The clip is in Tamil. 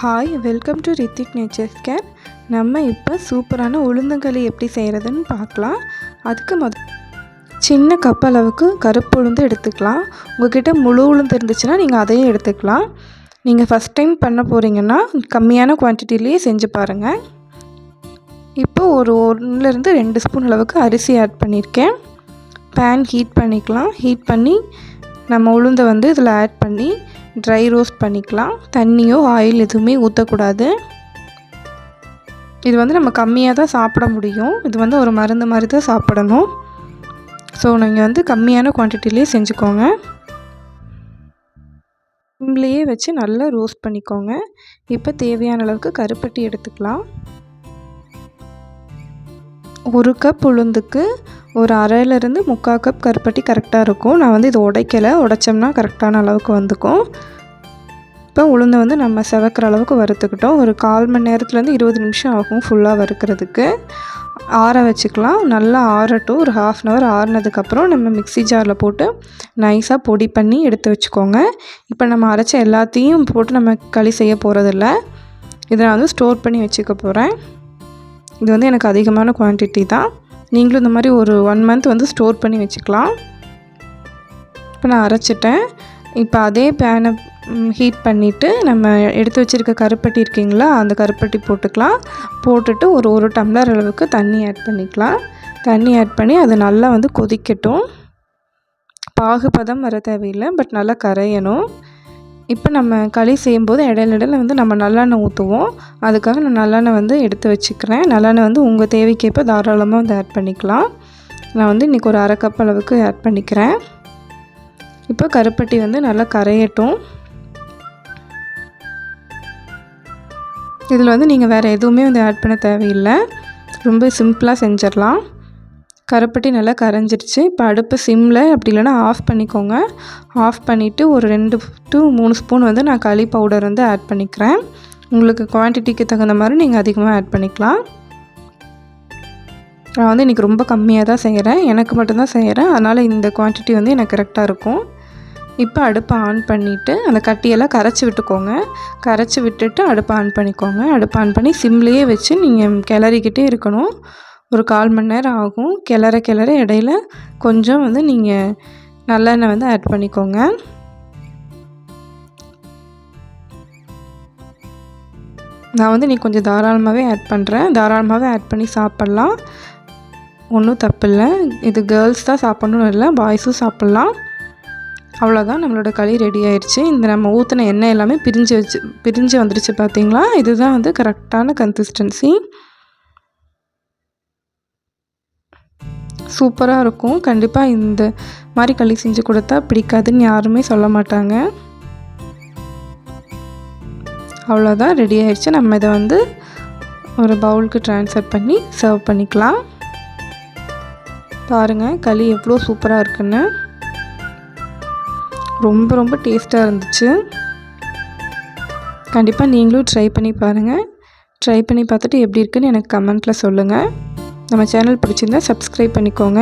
Hi welcome to Rithik nature's care நம்ம இப்போ சூப்பரான உளுந்தங்களி எப்படி செய்கிறதுன்னு பார்க்கலாம். அதுக்கு மொத சின்ன கப் அளவுக்கு கருப்பு உளுந்து எடுத்துக்கலாம். உங்கள்கிட்ட முழு உளுந்து இருந்துச்சுன்னா நீங்கள் அதையும் எடுத்துக்கலாம். நீங்கள் ஃபஸ்ட் டைம் பண்ண போகிறீங்கன்னா கம்மியான குவான்டிட்டிலேயே செஞ்சு பாருங்கள் இப்போ ஒரு ஒன்றுலேருந்து ரெண்டு ஸ்பூன் அளவுக்கு அரிசி ஆட் பண்ணியிருக்கேன் பேன் ஹீட் பண்ணிக்கலாம். ஹீட் பண்ணி நம்ம உளுந்தை வந்து இதில் ஆட் பண்ணி ட்ரை ரோஸ்ட் பண்ணிக்கலாம். தண்ணியோ ஆயில் எதுவுமே ஊற்றக்கூடாது இது வந்து நம்ம கம்மியாக தான் சாப்பிட முடியும். இது வந்து ஒரு மருந்து மாதிரி தான் சாப்பிடணும். ஸோ நீங்கள் வந்து கம்மியான குவான்டிட்டிலே செஞ்சுக்கோங்க. சிம்லேயே வச்சு நல்லா ரோஸ்ட் பண்ணிக்கோங்க. இப்போ தேவையான அளவுக்கு கருப்பட்டி எடுத்துக்கலாம். ஒரு கப் உளுந்துக்கு ஒரு அரையிலேருந்து முக்கால் கப் கருப்பட்டி கரெக்டாக இருக்கும். நான் வந்து இது உடைக்கலை. உடைச்சோம்னா கரெக்டான அளவுக்கு வந்துக்கும். இப்போ உளுந்தை வந்து நம்ம செவக்கிற அளவுக்கு வறுத்துக்கிட்டோம். ஒரு கால் மணி நேரத்துலேருந்து இருபது நிமிஷம் ஆகும் ஃபுல்லாக வறுக்கிறதுக்கு. ஆற வச்சுக்கலாம். நல்லா ஆறட்டும். ஒரு ஹாஃப் அன் ஹவர் ஆறினதுக்கப்புறம் நம்ம மிக்சி ஜாரில் போட்டு நைஸாக பொடி பண்ணி எடுத்து வச்சுக்கோங்க. இப்போ நம்ம அரைச்ச எல்லாத்தையும் போட்டு நம்ம களி செய்ய போகிறதில்ல இதை நான் வந்து ஸ்டோர் பண்ணி வச்சுக்க போகிறேன் இது வந்து எனக்கு அதிகமான குவான்டிட்டி தான். நீங்களும் இந்த மாதிரி ஒரு ஒன் மந்த் வந்து ஸ்டோர் பண்ணி வச்சுக்கலாம். இப்போ நான் அரைச்சிட்டேன். இப்போ அதே பேனை ஹீட் பண்ணிவிட்டு நம்ம எடுத்து வச்சுருக்க கருப்பட்டி இருக்கீங்களா அந்த கருப்பட்டி போட்டுக்கலாம். போட்டுட்டு ஒரு ஒரு டம்ளர் அளவுக்கு தண்ணி ஆட் பண்ணிக்கலாம். தண்ணி ஆட் பண்ணி அது நல்லா வந்து கொதிக்கட்டும். பாகுபதம் வர தேவையில்லை பட் நல்லா கரையணும். இப்போ நம்ம களி செய்யும்போது இடையில இடையில வந்து நம்ம நல்லெண்ணெய் ஊற்றுவோம். அதுக்காக நான் நல்லெண்ணெய் வந்து எடுத்து வச்சுக்கிறேன். நல்லெண்ணெய் வந்து உங்கள் தேவைக்கேற்ப தாராளமாக வந்து ஆட் பண்ணிக்கலாம். நான் வந்து இன்றைக்கி ஒரு அரை கப் அளவுக்கு ஆட் பண்ணிக்கிறேன். இப்போ கருப்பட்டி வந்து நல்லா கரையட்டும். இதில் வந்து நீங்கள் வேறு எதுவுமே வந்து ஆட் பண்ண தேவையில்லை. ரொம்ப சிம்பிளாக செஞ்சிடலாம். கருப்பட்டி நல்லா கரைஞ்சிருச்சு. இப்போ அடுப்பு சிம்மில் அப்படி இல்லைனா ஆஃப் பண்ணிக்கோங்க. ஆஃப் பண்ணிவிட்டு ஒரு ரெண்டு டு மூணு ஸ்பூன் வந்து நான் களி பவுடர் வந்து ஆட் பண்ணிக்கிறேன். உங்களுக்கு குவான்டிட்டிக்கு தகுந்த மாதிரி நீங்கள் அதிகமாக ஆட் பண்ணிக்கலாம். நான் வந்து இன்றைக்கி ரொம்ப கம்மியாக தான் செய்கிறேன் எனக்கு மட்டும்தான் செய்கிறேன் அதனால் இந்த குவான்டிட்டி வந்து எனக்கு கரெக்டாக இருக்கும். இப்போ அடுப்பை ஆன் பண்ணிவிட்டு அந்த கட்டியெல்லாம் கரைச்சி விட்டுக்கோங்க. கரைச்சி விட்டுட்டு அடுப்பை ஆன் பண்ணிக்கோங்க. அடுப்பை ஆன் பண்ணி சிம்லேயே வச்சு நீங்கள் கிளறிக்கிட்டே இருக்கணும். ஒரு கால் மணி நேரம் ஆகும். கிளற கிளற இடையில கொஞ்சம் வந்து நீங்கள் நல்லெண்ணெய் வந்து ஆட் பண்ணிக்கோங்க. நான் வந்து நீ கொஞ்சம் தாராளமாகவே ஆட் பண்ணுறேன் தாராளமாகவே ஆட் பண்ணி சாப்பிட்லாம். ஒன்றும் தப்பில்லை இது கேர்ள்ஸ் தான் சாப்பிட்ணும் இல்லை பாய்ஸும் சாப்பிட்லாம். அவ்வளோதான் நம்மளோட களி ரெடி ஆயிடுச்சு இந்த நம்ம ஊற்றின எண்ணெய் எல்லாமே பிரிஞ்சு வச்சு பிரிஞ்சு வந்துடுச்சு பார்த்தீங்களா இதுதான் வந்து கரெக்டான கன்சிஸ்டன்சி சூப்பராக இருக்கும். கண்டிப்பாக இந்த மாதிரி களி செஞ்சு கொடுத்தா பிடிக்காதுன்னு யாருமே சொல்ல மாட்டாங்க. அவ்வளோதான் ரெடி ஆயிடுச்சு. நம்ம இதை வந்து ஒரு பவுலுக்கு ட்ரான்ஸ்ஃபர் பண்ணி சர்வ் பண்ணிக்கலாம். பாருங்கள் களி எவ்வளோ சூப்பராக இருக்குன்னு. ரொம்ப ரொம்ப டேஸ்ட்டாக இருந்துச்சு. கண்டிப்பாக நீங்களும் ட்ரை பண்ணி பாருங்கள் ட்ரை பண்ணி பார்த்துட்டு எப்படி இருக்குன்னு எனக்கு கமெண்ட்டில் சொல்லுங்கள் நம்ம சேனல் பிடிச்சிருந்தா சப்ஸ்கிரைப் பண்ணிக்கோங்க.